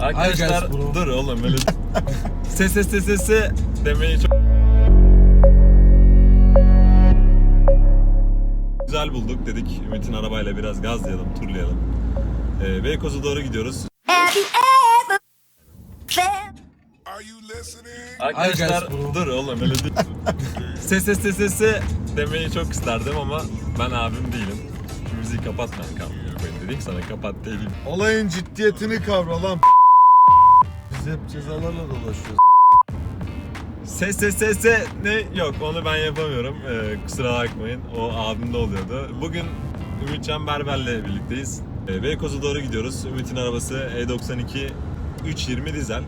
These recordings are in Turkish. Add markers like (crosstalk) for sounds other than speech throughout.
Arkadaşlar guys, bro. dur oğlum öyle ses (laughs) ses ses ses demeyi çok güzel bulduk dedik Ümit'in arabayla biraz gazlayalım turlayalım. Ee, Beykoz'a doğru gidiyoruz. Arkadaşlar dur oğlum öyle değil. (laughs) ses ses ses ses ses demeyi çok isterdim ama ben abim değilim. Şu müziği kapat kankam. Ben dedik sana kapat değilim. Olayın ciddiyetini kavra lan. Biz cezalarla dolaşıyoruz. Ses ses ses ses ne yok onu ben yapamıyorum. Ee, kusura bakmayın. O abimde oluyordu. Bugün Ümitcan Berber'le birlikteyiz. Ee, Beykoz'a doğru gidiyoruz. Ümit'in arabası E92 320 dizel.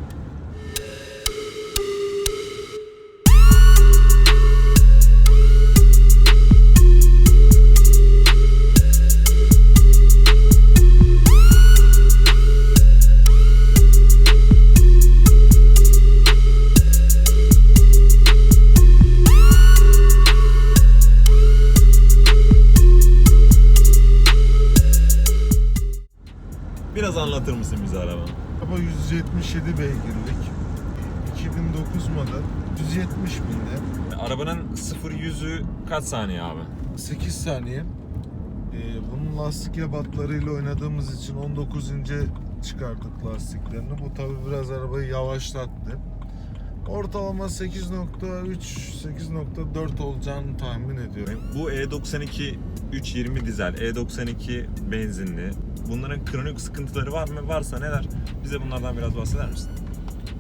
Biraz anlatır mısın bize arabanı? Araba 177 beygirlik. 2009 model. 170 binde. Arabanın 0-100'ü kaç saniye abi? 8 saniye. Ee, bunun lastik ebatlarıyla oynadığımız için 19 ince çıkardık lastiklerini. Bu tabi biraz arabayı yavaşlattı. Ortalama 8.3 8.4 olacağını tahmin ediyorum. Bu E E92 320 dizel, E92 benzinli. Bunların kronik sıkıntıları var mı? Varsa neler? Bize bunlardan biraz bahseder misin?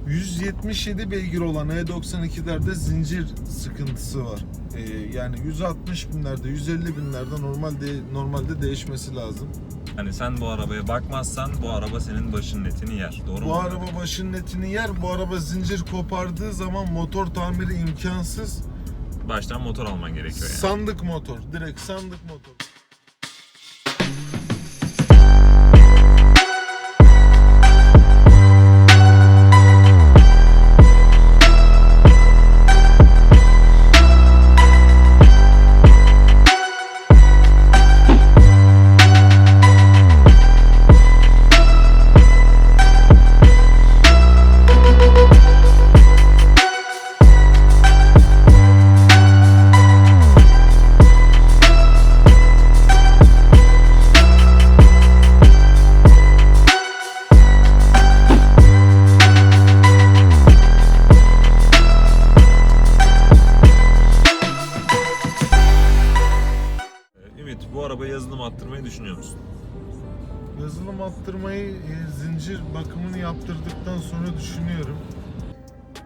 177 beygir olan E92'lerde zincir sıkıntısı var. Ee, yani 160 binlerde, 150 binlerde normalde normalde değişmesi lazım. Hani sen bu arabaya bakmazsan bu araba senin başının etini yer. Doğru mu? Bu araba başının etini yer. Bu araba zincir kopardığı zaman motor tamiri imkansız. Baştan motor alman gerekiyor yani. Sandık motor. Direkt sandık motor. Yazılım attırmayı düşünüyor musun? Yazılım attırmayı e, zincir bakımını yaptırdıktan sonra düşünüyorum.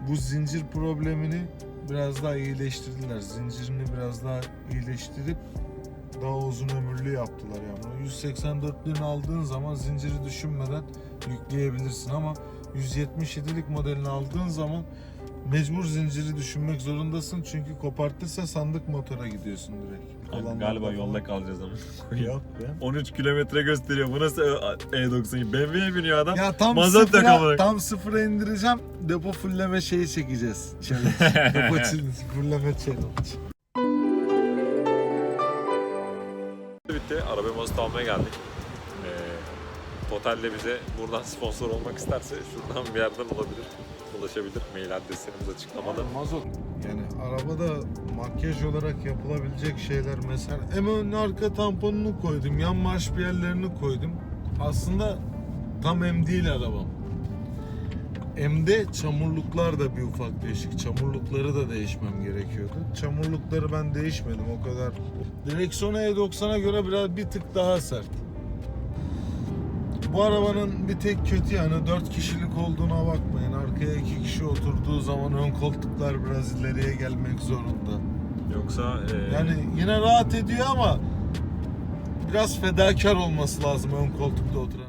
Bu zincir problemini biraz daha iyileştirdiler. Zincirini biraz daha iyileştirip daha uzun ömürlü yaptılar yani. O 184'lüğünü aldığın zaman zinciri düşünmeden yükleyebilirsin ama 177'lik modelini aldığın zaman mecbur zinciri düşünmek zorundasın çünkü kopartırsa sandık motora gidiyorsun direkt. Alanlarda Galiba falan- yolda kalacağız ama. Yok be. (laughs) 13 kilometre gösteriyor. Bu nasıl E92? BMW'ye biniyor adam. Ya tam Mazot sıfıra, tam sıfıra indireceğim. Depo fulleme şeyi çekeceğiz. (laughs) Depo fulleme challenge. Bitti. Arabayı mazot almaya geldik. Total de bize buradan sponsor olmak isterse şuradan bir yerden olabilir. Ulaşabilir. Mail adreslerimiz açıklamada. Mazot. Yani arabada makyaj olarak yapılabilecek şeyler mesela hem ön arka tamponunu koydum, yan marş bir yerlerini koydum. Aslında tam M değil arabam. M'de çamurluklar da bir ufak değişik. Çamurlukları da değişmem gerekiyordu. Çamurlukları ben değişmedim o kadar. Direksiyonu E90'a göre biraz bir tık daha sert. Bu arabanın bir tek kötü yanı 4 kişilik olduğuna bakmayın. Arkaya 2 kişi oturduğu zaman ön koltuklar biraz ileriye gelmek zorunda. Yoksa e, Yani yine rahat ediyor ama biraz fedakar olması lazım ön koltukta oturan.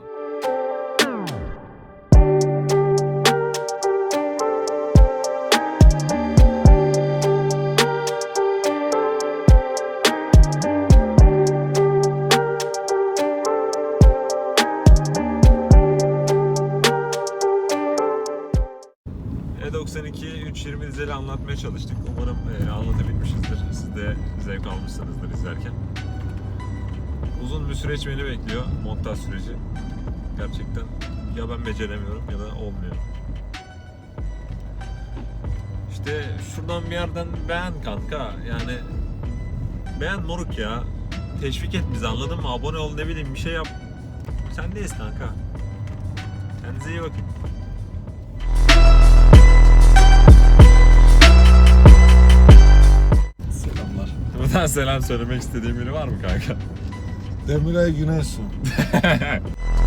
320 dizeli anlatmaya çalıştık. Umarım e, anlatabilmişizdir. Siz de zevk almışsınızdır izlerken. Uzun bir süreç beni bekliyor. Montaj süreci. Gerçekten ya ben beceremiyorum ya da olmuyor. İşte şuradan bir yerden beğen kanka. Yani beğen moruk ya. Teşvik et bizi anladın mı? Abone ol ne bileyim bir şey yap. Sendeyiz kanka. Kendinize iyi bakın. (laughs) Buradan selam söylemek istediğim biri var mı kanka? Demiray Güneysu. (laughs)